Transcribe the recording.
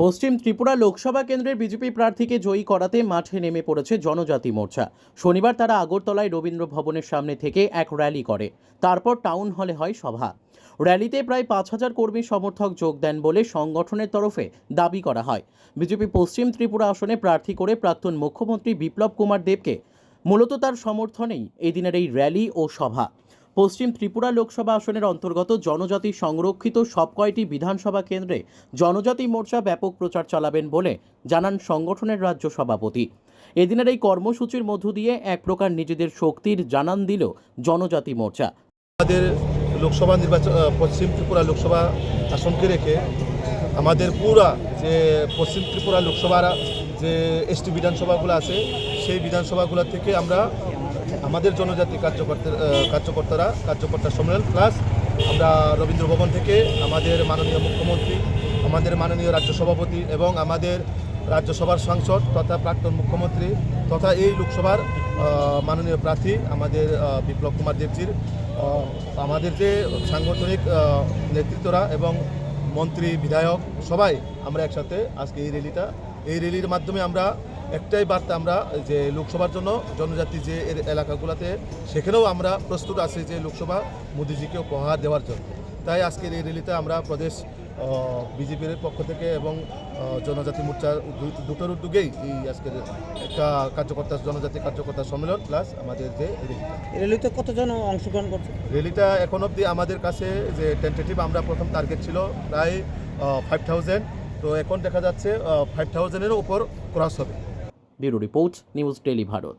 পশ্চিম ত্রিপুরা লোকসভা কেন্দ্রের বিজেপি প্রার্থীকে জয়ী করাতে মাঠে নেমে পড়েছে জনজাতি মোর্চা। শনিবার তারা আগরতলায় রবীন্দ্র ভবনের সামনে থেকে এক র্যালি করে। তারপর টাউন হলে হয় সভা। র্যালিতে প্রায় পাঁচ হাজার কর্মী সমর্থক যোগ দেন বলে সংগঠনের তরফে দাবি করা হয়। বিজেপি পশ্চিম ত্রিপুরা আসনে প্রার্থী করে প্রাক্তন মুখ্যমন্ত্রী বিপ্লব কুমার দেবকে মূলত তার সমর্থনেই এদিনের এই র্যালি ও সভা। পশ্চিম ত্রিপুরা লোকসভা আসনের অন্তর্গত জনজাতি সংরক্ষিত সব কয়টি বিধানসভা কেন্দ্রে জনজাতি মোর্চা ব্যাপক প্রচার চালাবেন বলে জানান সংগঠনের রাজ্য সভাপতি। এদিনের এই কর্মসূচির মধ্য দিয়ে এক প্রকার নিজেদের শক্তির জানান দিল জনজাতি মোর্চা। আমাদের লোকসভা নির্বাচন পশ্চিম ত্রিপুরা লোকসভা আসনকে রেখে আমাদের পুরা যে পশ্চিম ত্রিপুরা লোকসভার যে এসটি বিধানসভাগুলো আছে, সেই বিধানসভাগুলো থেকে আমরা আমাদের জনজাতি কার্যকর্তা কার্যকর্তারা, কার্যকর্তা সম্মেলন, প্লাস আমরা রবীন্দ্র ভবন থেকে আমাদের মাননীয় মুখ্যমন্ত্রী, আমাদের মাননীয় রাজ্য সভাপতি এবং আমাদের রাজ্যসভার সাংসদ তথা প্রাক্তন মুখ্যমন্ত্রী তথা এই লোকসভার মাননীয় প্রার্থী আমাদের বিপ্লব কুমার দেবজির আমাদের যে সাংগঠনিক নেতৃত্বরা এবং মন্ত্রী, বিধায়ক, সবাই আমরা একসাথে আজকে এই র্যালিটা, এই র্যালির মাধ্যমে আমরা একটাই বার্তা, আমরা যে লোকসভার জন্য জনজাতি যে এর এলাকাগুলোতে, সেখানেও আমরা প্রস্তুত আছি যে লোকসভা মোদিজিকে উপহার দেওয়ার জন্য। তাই আজকের এই র্যালিতে আমরা প্রদেশ বিজেপির পক্ষ থেকে এবং জনজাতি মোর্চার দু- দুটোর উদ্যোগেই এই আজকের একটা কার্যকর্তা জনজাতি কার্যকর্তা সম্মেলন প্লাস আমাদের যে র্যালিটা র্যালিতে কতজন অংশগ্রহণ করছে? র্যালিটা এখন অবধি আমাদের কাছে যে টেন্টেটিভ আমরা প্রথম টার্গেট ছিল প্রায় ফাইভ থাউজেন্ড তো এখন দেখা যাচ্ছে ফাইভ থাউজেন্ডেরও উপর ক্রস হবে। Bureau report news daily Bharat.